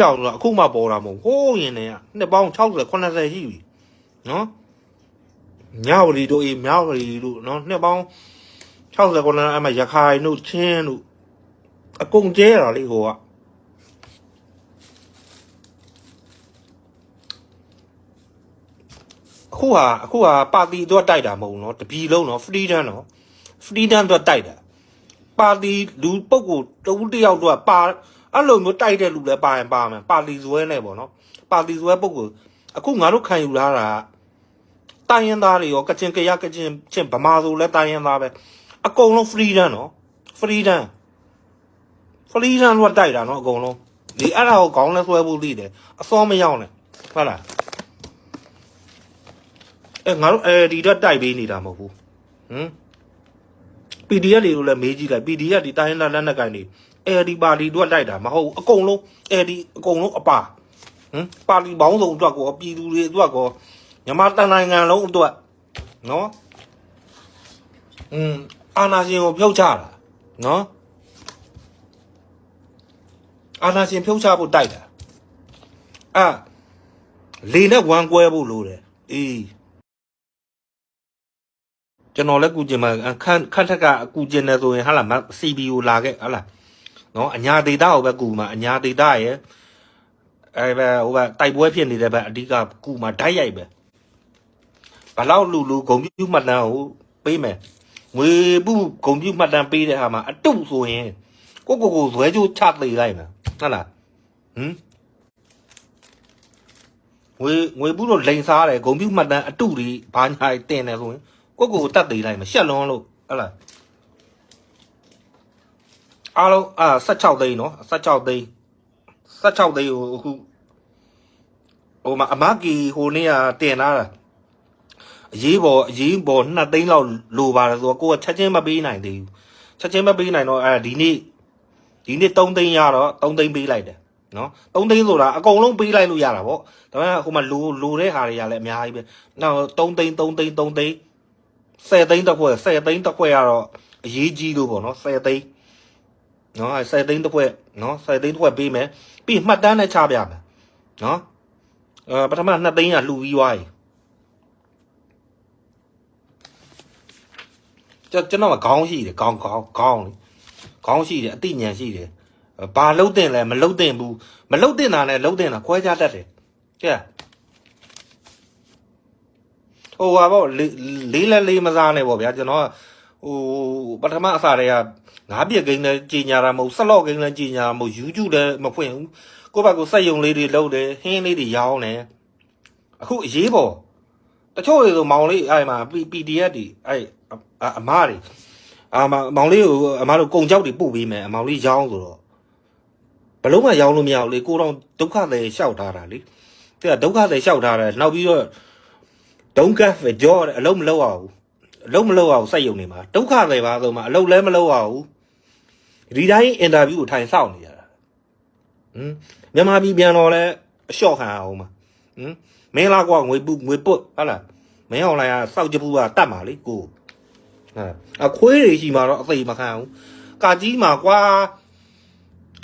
ကြောင်ဆိုတော့အခုမှပေါ်တာမဟုတ်ဟိုးရင်တည်းကနှစ်ပေါင်း60 80ရှိပြီနော်ညဝရီတို့အေးညဝရီတို့နော်နှစ်ပေါင်း60 90အမှရခိုင်တို့ချင်းတို့အကုန်ကျဲတာလေဟိုကအခုဟာအခုဟာပါတီတော့တိုက်တာမဟုတ်ဘူးနော်တပြီလုံးနော် freedom နော် freedom တော့တိုက်တာပါတီလူပုဂ္ဂိုလ်တဦးတစ်ယောက်တော့ပါ အဲ့လိုမျိုးတိုက်တဲ့လူလည်းပါရင်ပါမယ်ပါတီဇွဲနဲ့ပေါ့နော်ပါတီဇွဲပုဂ္ဂိုလ်အခုငါတို့ခံယူလာတာကတိုင်းရင်းသားတွေရောကချင်ကရကချင်ချင်းဗမာဆိုလည်းတိုင်းရင်းသားပဲအကုန်လုံး freedom နော် freedom freedom လို့တိုက်တာနော်အကုန်လုံးဒီအဲ့ဒါကိုခေါင်းလဲဆွဲဖို့လိတယ်အစောမရောက်နဲ့ဟုတ်လားအဲငါတို့အဲဒီတော့တိုက်ပေးနေတာမဟုတ်ဘူးဟမ် PDF တွေကိုလည်းမေးကြည့်လိုက် PDF ဒီတိုင်းလာလက်နက်ကိုင်တွေ AD ပါတီတို့တိုက်တာမဟုတ်ဘူးအကုန်လုံး AD အကုန်လုံးအပါဟမ်ပါတီပေါင်းစုံအတွက်ကောပြည်သူတွေအတွက်ကောမြန်မာတန်နိုင်ငံလုံးအတွက်နော်อืมအာနာရှင်ကိုဖြုတ်ချတာနော်အာနာရှင်ဖြုတ်ချဖို့တိုက်တာအာလေနဲ့ဝမ်းကွဲဖို့လိုတယ်အေးကျွန်တော်လည်းကူကျင်မှာခန့်ခန့်ထက်ကကူကျင်တယ်ဆိုရင်ဟာလာမ CPU လာခဲ့ဟာလာ နော်အညာဒေတာကိုပဲကူမှာအညာဒေတာရဲ့အဲပဲဟိုကတိုက်ပွဲဖြစ်နေတဲ့ဘက်အဓိကကူမှာဓာတ်ရိုက်ပဲဘလောက်လူလူဂုံပြူမှတ်တမ်းကိုပေးမယ်ငွေပုဂုံပြူမှတ်တမ်းပေးတဲ့ဟာမှာအတုဆိုရင်ကိုကိုကိုဇွဲကျိုးချသိလိုက်မယ်ဟုတ်လားဟမ်ငွေငွေပုတော့လိန်စားတယ်ဂုံပြူမှတ်တမ်းအတုတွေဘာညာတင်တယ်ဆိုရင်ကိုကိုကိုတတ်သေးလိုက်မရှက်လွန်းလို့ဟဲ့လား အားလုံးအာ16သိန်းနော်16သိန်း16သိန်းကိုအခုဟိုမှာအမကီဟိုနေ့ကတင်လာတာအရေးပေါ်အရေးပေါ်2သိန်းလောက်လိုပါတယ်ဆိုတော့ကိုကချက်ချင်းမပေးနိုင်သေးဘူးချက်ချင်းမပေးနိုင်တော့အဲဒီနေ့ဒီနေ့3သိန်းရတော့3သိန်းပေးလိုက်တယ်နော်3သိန်းဆိုတာအကုန်လုံးပေးလိုက်လို့ရတာပေါ့ဒါပေမဲ့ဟိုမှာလိုလိုတဲ့ဟာတွေကလည်းအများကြီးပဲနောက်3သိန်း3သိန်း3သိန်း10သိန်းတစ်ခွက်10သိန်းတစ်ခွက်ကတော့အရေးကြီးလို့ပေါ့နော်10သိန်း နော်အဲ10သိန်းတစ်ခွက်နော်10သိန်းတစ်ခွက်ပေးမယ်ပြီးမှတ်တမ်းနဲ့ချပြမယ်နော်အဲပထမ2သိန်းကလှူပြီးသွားပြီကျွန်ကျွန်တော်ကခေါင်းရှိတယ်ခေါင်းခေါင်းခေါင်းလေခေါင်းရှိတယ်အသိဉာဏ်ရှိတယ်ဘာလှုပ်တင်လဲမလှုပ်တင်ဘူးမလှုပ်တင်တာနဲ့လှုပ်တင်တာခွဲခြားတတ်တယ်ကြည့်ဟိုဟာပေါ့လေးလေးလက်လေးမစားနဲ့ပေါ့ဗျာကျွန်တော်ကဟိုပထမအစားတွေက ငါးပြက်ကိန်းလည်းကြီးညာတာမဟုတ်ဆက်လော့ကိန်းလည်းကြီးညာမဟုတ် YouTube လည်းမဖွင့်ဘူးကိုယ့်ဘက်ကစက်ယုံလေးတွေလုပ်တယ်ဟင်းလေးတွေရောင်းတယ်အခုအရေးပေါ်တချို့တွေဆိုမောင်လေးအဲ့မှာ PDF တွေအဲ့အမားတွေအာမောင်လေးကိုအမားတို့ကုံကြောက်တွေပို့ပေးမယ်အမောင်လေးရောင်းဆိုတော့ဘလုံးမရောင်းလို့မရဘူးလေကိုတော့ဒုက္ခတွေလျှောက်ထားတာလေတဲ့ဒုက္ခတွေလျှောက်ထားတယ်နောက်ပြီးတော့ဒုံကဖကြောတဲ့အလုံးမလုံးအောင်အလုံးမလုံးအောင်စိုက်ယုံနေမှာဒုက္ခတွေပါဆိုမှအလုံးလည်းမလုံးအောင် ဒီတိုင်းအင်တာဗျူးကိုထိုင်ဆောက်နေရတာဟမ်မြန်မာပြည်ပြန်တော့လဲအလျှော့ခံအောင်မှာဟမ်မင်းလာကွာငွေပုငွေပုတ်ဟုတ်လားမင်းအောင်လိုက်ရစောက်ကြပူကတတ်မှာလေကိုဟာအခွေးတွေရှိမှာတော့အသိမခံဘူးကာကြီးမှာကွာ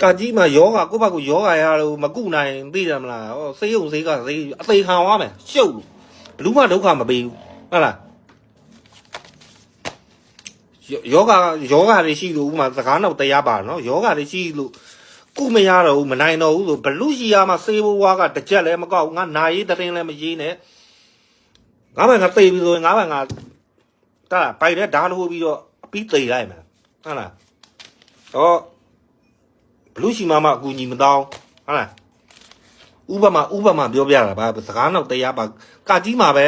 ကာကြီးမှာယောဂကိုယ့်ဘက်ကယောဂရလို့မကုနိုင်သိတယ်မလားဟောစေးုံစေးကစေးအသိခံသွားမယ်ရှုပ်လို့ဘလူးမဒုက္ခမပေးဘူးဟုတ်လား ယောဂယောဂတွေရှိလို့ဥမာစကားနောက်တရားပါနော်ယောဂတွေရှိလို့ကုမရတော့ဘူးမနိုင်တော့ဘူးဆိုဘလူးရှိရမှာစေဘဝါကတစ်ချက်လည်းမကောက်ငါနာရေးတရင်လည်းမရေးနဲ့ငါမှငါသိပြီဆိုရင်ငါမှငါတာပိုက်တဲ့ဓာတ်လို့ပြီးတော့အပြီးသိလိုက်မှာဟုတ်လားတော့ဘလူးရှိမှမှအကူညီမတောင်းဟုတ်လားဥပမာဥပမာပြောပြတာပါစကားနောက်တရားပါကာကြီးမှာပဲ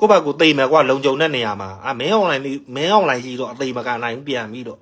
ကိုယ့်ဘက်ကိုတိမ်မယ်ကွာလုံကြုံတဲ့နေရာမှာအာမင်းအွန်လိုင်းလေးမင်းအွန်လိုင်းရှိတော့အသိမကန်နိုင်ဘူးပြန်ပြီးတော့